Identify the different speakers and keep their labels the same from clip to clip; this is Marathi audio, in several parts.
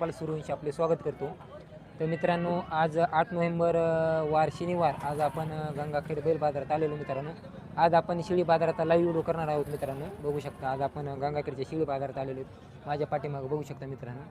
Speaker 1: मला सुरूंशी आपले स्वागत करतो. तर मित्रांनो आज आठ नोव्हेंबर वार शनिवार. आज आपण गंगाखेड बैल बाजारात आलेलो मित्रांनो. आज आपण शिळी बाजारात लाईव्ह व्हिडिओ करणार आहोत मित्रांनो. बघू शकता आज आपण गंगाखेडच्या शिळी बाजारात आलेलो माझ्या पाठीमागं बघू शकता मित्रांनो.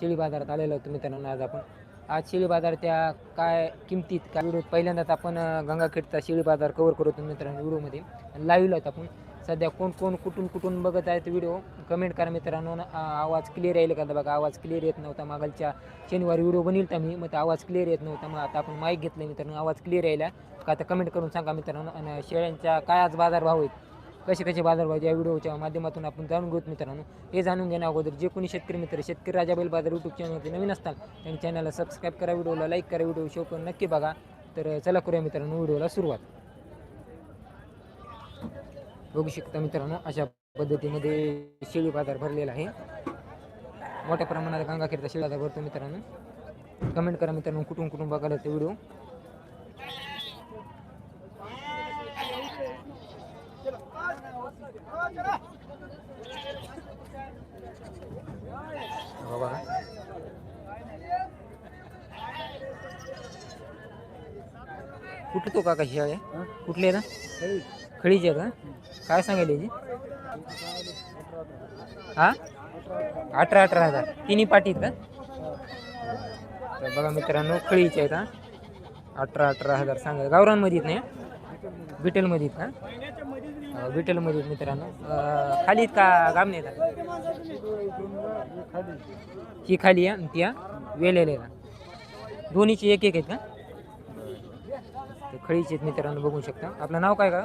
Speaker 1: शिळी बाजारात आलेलो होतो मित्रांनो आज आपण. आज शिळी त्या काय किमतीत काय व्हिडिओ पहिल्यांदाच आपण गंगाखेडचा शिळी बाजार कवर करतो मित्रांनो व्हिडिओमध्ये लाईव्ह होतो आपण. सध्या कोण कोण कुठून कुठून बघत आहेत व्हिडिओ कमेंट करा मित्रांनो. आवाज क्लिअर येईल का बघा आवाज क्लिअर येत नव्हता. मागलच्या शनिवारी व्हिडिओ बनईल तर मी मग ते आवाज क्लिअर येत नव्हता. मग आता आपण माईक घेतलं मित्रांनो आवाज क्लिअर यायला. का आता कमेंट करून सांगा मित्रांनो. आणि शेळ्यांच्या काय आज बाजारभाव आहेत? कसे कसे बाजारभाव या व्हिडिओच्या माध्यमातून आपण जाणून घेऊत मित्रांनो. हे जाणून घेण्या अगोदर जे कोणी शेतकरी मित्र शेतकरी राजा बैल बाजार यूट्यूब चॅनलवरती नवीन असतात त्यांनी चॅनलला सबस्क्राईब करा व्हिडिओला लाईक करा व्हिडिओ शो पण नक्की बघा. तर चला करूया मित्रांनो व्हिडिओला सुरुवात. बघू शकता मित्रांनो अशा पद्धतीमध्ये शेळी बाजार भरलेला आहे. मोठ्या प्रमाणात गंगाखेडचा शेळी बाजार भरतो मित्रांनो. कमेंट करा मित्रांनो कुठून कुठून बघायला ते व्हिडिओ? हो बघा कुठं तो काका शेळ्या? आहे कुठले ना खळीचे आहे का? काय सांगेल याची? हा? अठरा अठरा हजार. तिन्ही पाठीत का? तर बघा मित्रांनो खळीचे आहेत हा. अठरा अठरा हजार सांगा. गावरांमध्ये नाही विठ्ठलमध्ये का? अं, मित्रांनो. खालीत का गामने ही खाली आहे ती वेलेले का दोन्हीची एक एक आहेत का? ते खळीचे आहेत मित्रांनो बघू शकता. आपलं नाव काय का?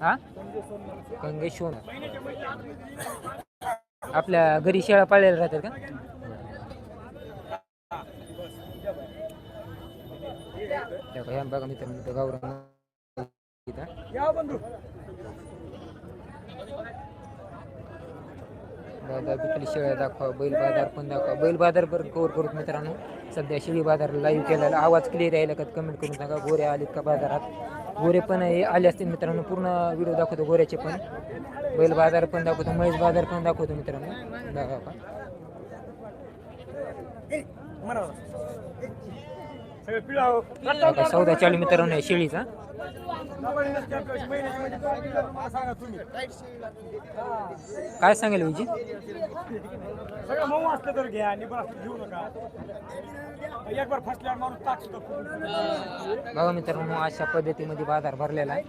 Speaker 1: हा? गंगेश्वर आपल्या घरी शेळा पाळलेल्या राहतात का? बघा, इथं गावरान. दादा शेळ्या दाखवा बैल बाजार पण दाखवा. बैल बाजार पण कव्हर करू मित्रांनो. सध्या शेळी बाजार लाईव्ह केलेला. आवाज क्लिअर यायला का कमेंट करून सांगा गोरे आलेत का बाजारात? गोरे पण हे आले असतील मित्रांनो पूर्ण व्हिडिओ दाखवतो गोऱ्याचे पण बैल बाजार पण दाखवतो म्हैस बाजार पण दाखवतो मित्रांनो बघा बघा, सौदा चालू मित्रांनो आहे शेळीचा. काय सांगेल विजी?
Speaker 2: सगळं मऊ असलं तर घ्या निबर असलं घेऊ नका. एक बार फसल्यावर माणूस ताक सुद्धा करून देतो.
Speaker 1: बघा मित्रांनो अशा पद्धतीमध्ये बाजार भरलेला आहे.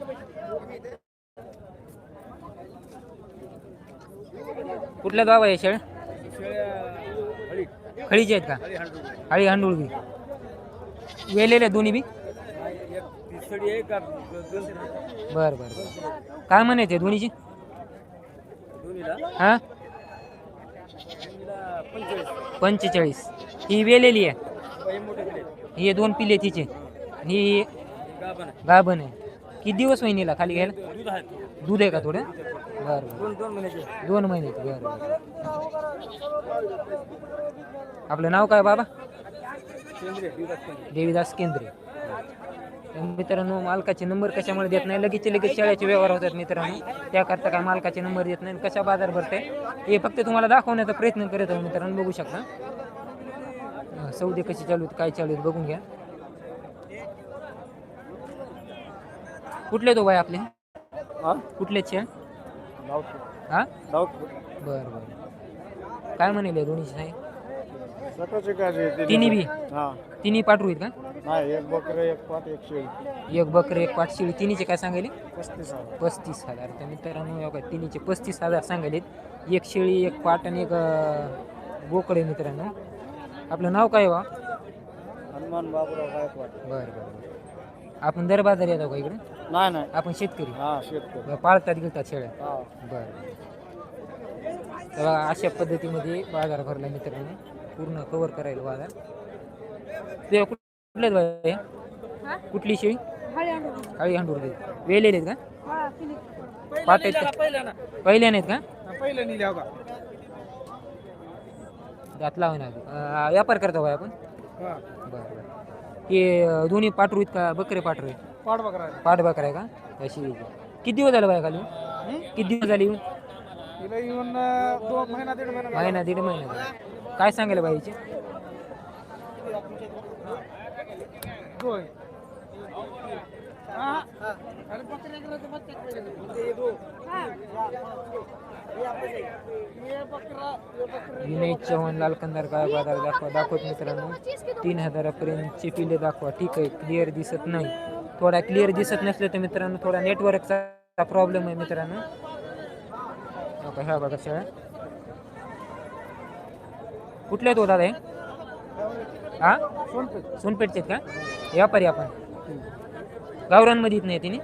Speaker 1: कुठल्या गाव आहे शेळ खळीचे आहेत का? हळी हांडुळगी वेलेले दोन्ही बी. बर बर बर. काय म्हणायचे दोन्हीची? हा? पंचेचाळीस. ही वेलेली आहे. ही दोन पिले तिचे. ही गाभण आहे. दिवस वहिनीला खाली घ्यायला? दूध आहे का थोडं? बरं
Speaker 2: दोन महिन्याचे.
Speaker 1: बरं आपलं नाव काय बाबा? देवीदास केंद्रे तर मित्रांनो मालकाचे नंबर कशामुळे देत नाही? लगेच लगेच शाळेचे व्यवहार होतात मित्रांनो. त्याकरता काय मालकाचे नंबर देत नाही कशा बाजार भरते? हे फक्त तुम्हाला दाखवण्याचा प्रयत्न करत आहे मित्रांनो बघू शकता. सौदे कशी चालू आहेत काय चालू आहेत बघून घ्या. कुठले तो बाय आपले? कुठले छे हा? बर बर. काय म्हणेल हे दोन्हीचे तिन्ही बी?
Speaker 2: हा.
Speaker 1: तिन्ही पाठवू का?
Speaker 2: नाही एक बकर एक पाट एक शेळी.
Speaker 1: एक बकरे एक पाठ शिळी. तिन्हीचे काय सांगायले?
Speaker 2: पस्तीस हजार.
Speaker 1: पस्तीस हजार. तर मित्रांनो बघा, तिन्हीचे पस्तीस हजार सांगायलेत. एक शेळी एक पाट आणि एक अं, बोकडे मित्रांनो. आपलं नाव काय वा
Speaker 2: हनुमान बाबूराव गायकवाड.
Speaker 1: बरं बरं बरं. आपण दर बाजार येतो का इकडे?
Speaker 2: नाही नाही.
Speaker 1: आपण शेतकरी.
Speaker 2: हा शेतकरी.
Speaker 1: पाळतात घेतात शेळ्या.
Speaker 2: हा.
Speaker 1: बरं तर अशा पद्धतीमध्ये बाजार भरला मित्रांनो. पूर्ण कव्हर करायला बाजार ते कुठले बाय कुठली शेळी काळी हांडूर वेलेले आहेत का? पाट आहेत का? पहिल्या नाहीत का?
Speaker 2: पहिलं निल्या का
Speaker 1: त्यात लावा ना व्यापार करतो बाय आपण?
Speaker 2: हा.
Speaker 1: बरं बरं. हे दोन्ही पाठरू आहेत का? बकरे पाठरू आहेत?
Speaker 2: पाठ बकरा
Speaker 1: पाठ बकरा आहे का? अशी किती दिवस झालं बाय खाली? किती दिवस झाली
Speaker 2: तिला येऊन दोन महिना दीड महिना
Speaker 1: महिना दीड महिना झाला. काय लाल कंदार काय बाज़ार दाखवा दाखवत मित्रांनो. तीन हजारापर्यंतचे पिले दाखवा. ठीक आहे क्लिअर दिसत नाही. थोडा क्लिअर दिसत नसलं तर मित्रांनो थोडा नेटवर्कचा प्रॉब्लेम आहे मित्रांनो. का, ह्या बघा शेळ्या कुठले आहेत हो दादा हे? हा सोनपेठचे आहेत का? व्यापारी आपण. गावरांमध्ये येत नाही तिने?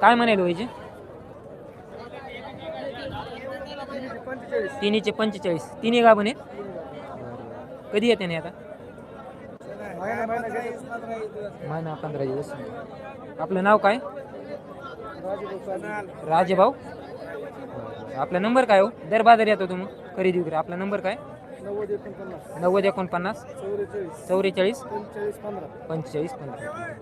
Speaker 1: काय म्हणायला व्हायचे तिन्हीचे पंचेचाळीस. तिन्ही गाभण आहेत कधी येते नाही आता? महिना पंधरा दिवस. आपलं नाव काय? राजेभाऊ. आपला नंबर काय हो? दर बाजार येतो तुम्ही खरेदी विक्री. आपला नंबर काय?
Speaker 2: नव्वद एकोणपन्नास.
Speaker 1: नव्वद एकोणपन्नास.
Speaker 2: चौवेचाळीस.
Speaker 1: चौवेचाळीस.
Speaker 2: पंचेचाळीस पंधरा.
Speaker 1: पंचेचाळीस पंधरा.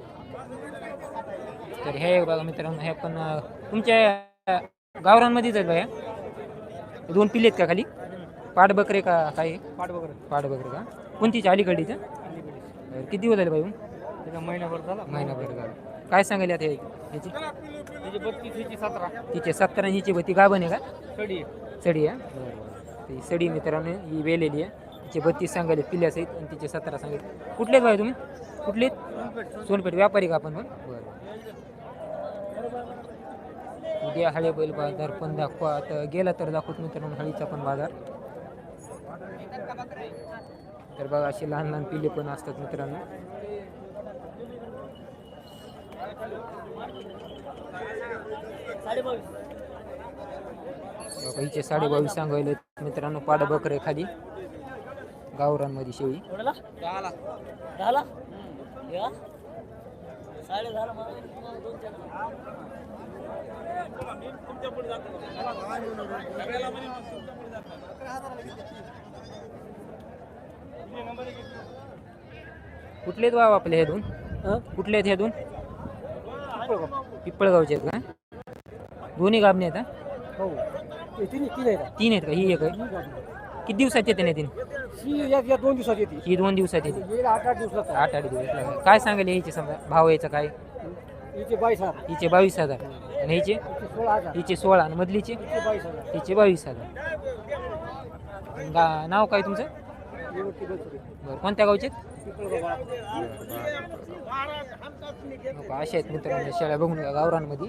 Speaker 1: तर हे बघा मित्रांनो हे पण तुमच्या गावरांमध्येच आहेत हे दोन पिल्ले आहेत का खाली? पाटबकरे का काय? आहे?
Speaker 2: पाठ वगैरे
Speaker 1: पाटबकरे का? कोणतीच अलीकडीचं? किती दिवस झाले बाई
Speaker 2: त्याचा महिनाभर झाला.
Speaker 1: महिनाभर झालं. काय सांगायला आता हे- ह्याची
Speaker 2: बत्तीस हिची सतरा.
Speaker 1: तिचे सत्तर आणि हिची बत्ती गाभण आहे का?
Speaker 2: कडी
Speaker 1: सडी आहे. सडी मित्रांनो ही वेलेली आहे. तिचे बत्तीस सांगायले पिल्ल्या सहित आणि तिचे सतरा सांगायले. कुठले भाई तुम्ही? कुठले सोनपेठ व्यापारी का आपण पण? बरं. उद्या हळे बैल बाजार पण दाखवा आता गेला तर दाखवत मित्रांनो हळीचा पण बाजार. तर बघा असे लहान लहान पिल्ले पण असतात मित्रांनो. बघा हिचे साडे बावीस सांगायले मित्रांनो पाड बकरे खाली. गावरांमध्ये शेळी.
Speaker 2: झाला झाला साडे झाला
Speaker 1: कुठले आहेत बाबा आपले हे दोन? कुठले आहेत हे दोन? पिपळगावचे आहेत का? दोन्ही गाबणे आहेत हा?
Speaker 2: तीन तीन आहे
Speaker 1: तीन आहेत का? ही एक आहे. किती दिवसात येते नाही तीन
Speaker 2: ही या दोन दिवसात येते.
Speaker 1: ही दोन दिवसात येते.
Speaker 2: आठ आठ दिवसात.
Speaker 1: आठ आठ दिवस लागले. काय सांगायला यायचे समजा? भाव यायचा काय?
Speaker 2: हिचे बावीस हजार.
Speaker 1: हिचे बावीस हजार. आणि हिचे?
Speaker 2: हिचे सोळा हजार.
Speaker 1: हिचे सोळा. आणि मधलीचे?
Speaker 2: हिचे बावीस हजार.
Speaker 1: हिचे बावीस हजार. गा नाव काय तुमचं? बरं कोणत्या गावचे? अशा आहेत मित्रांनो शेळ्या बघून गावरांमध्ये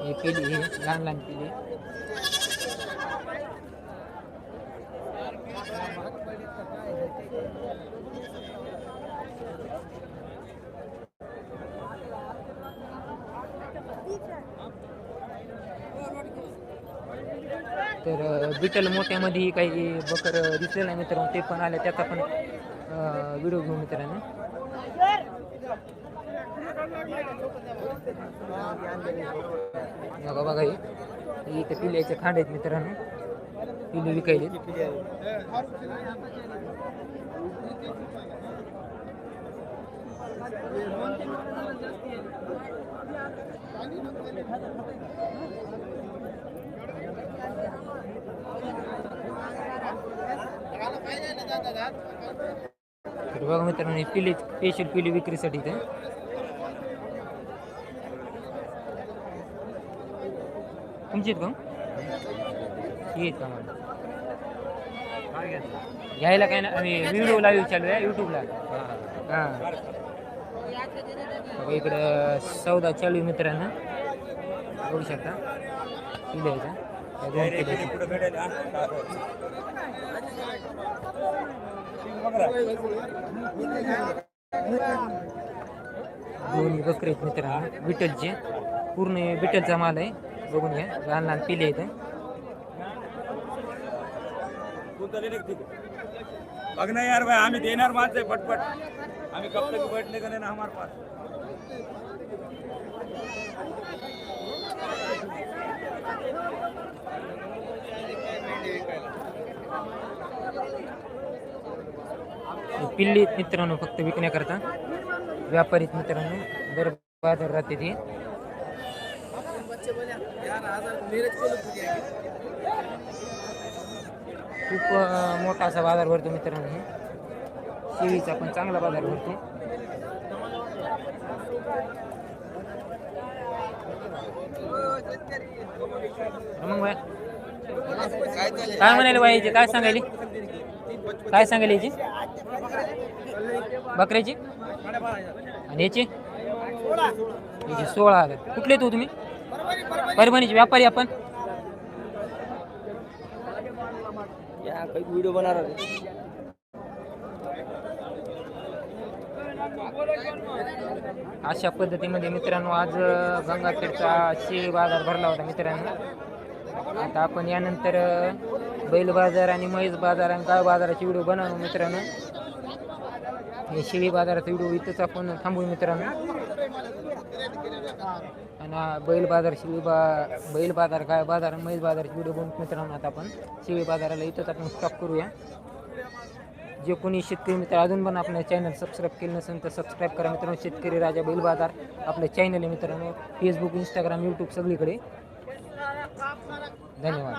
Speaker 1: हे पिली हे लहान लहान पिली तर बिटल मोठ्यामध्ये काही बकर दिसलेला नाही मित्रांनो ते पण आले त्याचा पण व्हिडिओ घेऊ मित्रांनो. बघा बघा हे हे इथे पिल्याचे खांड आहेत मित्रांनो. पिले विकायले. बघा मित्रांनो पिले स्पेशल पिले विक्रीसाठी इथे. तुमची आहेत का? येत का? मग घ्यायला काय ना आम्ही व्हिडिओ लाईव्ह चालू आहे यूट्यूबला हां इकडं सौदा चालू आहे मित्रांनो. बघू शकता. पिल्याचा या दोन दोन्ही बकरे आहेत मित्रांनो. बिटलचे पूर्ण बिटलचा माल आहे. बघून घ्या. लहान लहान पिले
Speaker 2: आहे? बघ ना यार भाई आम्ही देणार माणसं आहे पटपट. आम्ही कब तक बैठले का नाही ना हमारे पास?
Speaker 1: पिल्ली मित्रांनो फक्त विकण्याकरता व्यापारीत मित्रांनो दर बाजार राहते ती खूप मोठा असा बाजार भरतो मित्रांनो हे. शेळीचा पण चांगला बाजार भरतो. मग बाय. काय म्हणाले बाई याची काय सांगायली? काय सांगायला याची बकऱ्याची? आणि याची याची सोळा हजार कुठले तू तुम्ही? परभणीचे व्यापारी आपण.
Speaker 2: व्हिडिओ बना
Speaker 1: अशा पद्धतीमध्ये मित्रांनो आज गंगाखेडचा शेळी बाजार भरला होता मित्रांनो. आता आपण यानंतर बैल बाजार आणि म्हैस बाजार आणि गाय बाजाराचे व्हिडिओ बनवू मित्रांनो. हे शेळी बाजाराचा व्हिडिओ इथंच आपण थांबवू मित्रांनो. आणि बैल बाजार शिवी बा बैल बाजार गाय बाजार मैल बाजारची व्हिडिओ बनवून मित्रांनो आता आपण शेळी बाजाराला इथंच आपण स्टॉप करूया. जे कोणी शेतकरी मित्र अजून पण आपल्या चॅनल सबस्क्राईब केलं नसेल तर सबस्क्राईब करा. मित्रांनो शेतकरी राजा बैल बाजार आपलं चॅनल आहे मित्रांनो. फेसबुक इंस्टाग्राम यूट्यूब सगळीकडे. धन्यवाद.